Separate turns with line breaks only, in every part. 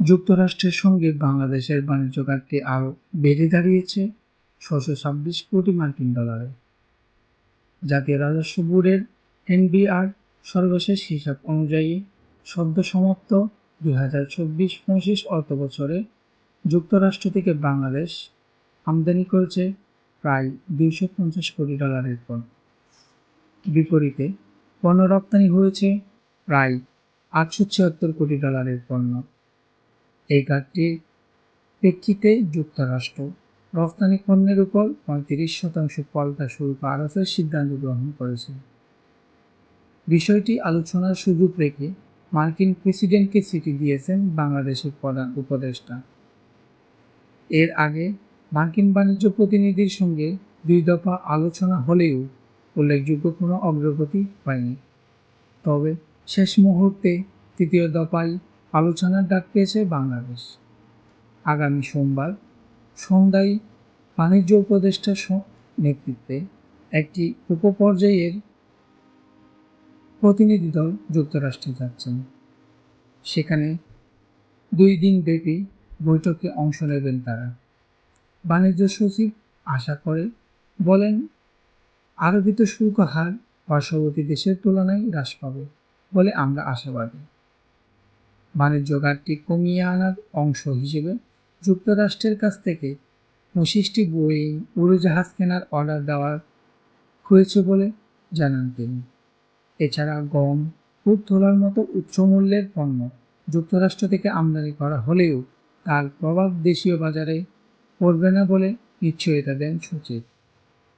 যুক্তরাষ্ট্রের সঙ্গে বাংলাদেশের বাণিজ্য ঘাটতি আরও বেড়ে দাঁড়িয়েছে ছশো ছাব্বিশ কোটি মার্কিন ডলারে। জাতীয় রাজস্ব বোর্ডের এনবিআর সর্বশেষ হিসাব অনুযায়ী সদ্য সমাপ্ত দুই হাজার চব্বিশ পঁচিশ অর্থবছরে যুক্তরাষ্ট্র থেকে বাংলাদেশ আমদানি করেছে প্রায় দুইশো পঞ্চাশ কোটি ডলারের পণ্য। বিপরীতে পণ্য রপ্তানি হয়েছে প্রায় আটশো ছিয়াত্তর কোটি ডলারের পণ্য। এই ঘাটতির প্রেক্ষিতে যুক্তরাষ্ট্র। রপ্তানি পণ্যের উপর পঁয়ত্রিশ শতাংশ পাল্টা শুল্ক আরোপের সিদ্ধান্ত গ্রহণ করেছে। বিষয়টি আলোচনার সুযোগ রেখে মার্কিন প্রেসিডেন্টকে চিঠি দিয়েছেন বাংলাদেশের প্রধান উপদেষ্টা। এর আগে মার্কিন বাণিজ্য প্রতিনিধির সঙ্গে দুই দফা আলোচনা হলেও উল্লেখযোগ্য কোনো অগ্রগতি হয়নি। তবে শেষ মুহূর্তে তৃতীয় দফায় আলোচনার ডাক পেয়েছে বাংলাদেশ। আগামী সোমবার সন্ধ্যায় বাণিজ্য উপদেষ্টার নেতৃত্বে একটি উপপর্যায়ের প্রতিনিধি দল যুক্তরাষ্ট্রে যাচ্ছেন। সেখানে দুই দিন ব্যাপী বৈঠকে অংশ নেবেন তারা। বাণিজ্য সচিব আশা করে বলেন, আরোপিত শুল্ক হার পার্শ্ববর্তী দেশের তুলনায় হ্রাস পাবে বলে আমরা আশাবাদী। বাণিজ্য ঘাটতি কমিয়ে আনার অংশ হিসেবে যুক্তরাষ্ট্রের কাছ থেকে পঁচিশটি বোয়িং উড়োজাহাজ কেনার অর্ডার দেওয়া হয়েছে বলে জানান তিনি। এছাড়া গম ফুট তোলার মতো উচ্চমূল্যের পণ্য যুক্তরাষ্ট্র থেকে আমদানি করা হলেও তার প্রভাব দেশীয় বাজারে পড়বে না বলে নিশ্চয়তা দেন সচিব।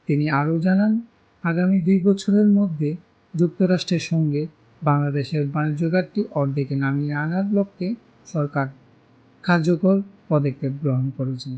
তিনি আরও জানান, আগামী দুই বছরের মধ্যে যুক্তরাষ্ট্রের সঙ্গে বাংলাদেশের বাণিজ্য ঘাটতি অর্ধেকে নামিয়ে আনার লক্ষ্যে সরকার কার্যকর পদক্ষেপ গ্রহণ করেছে।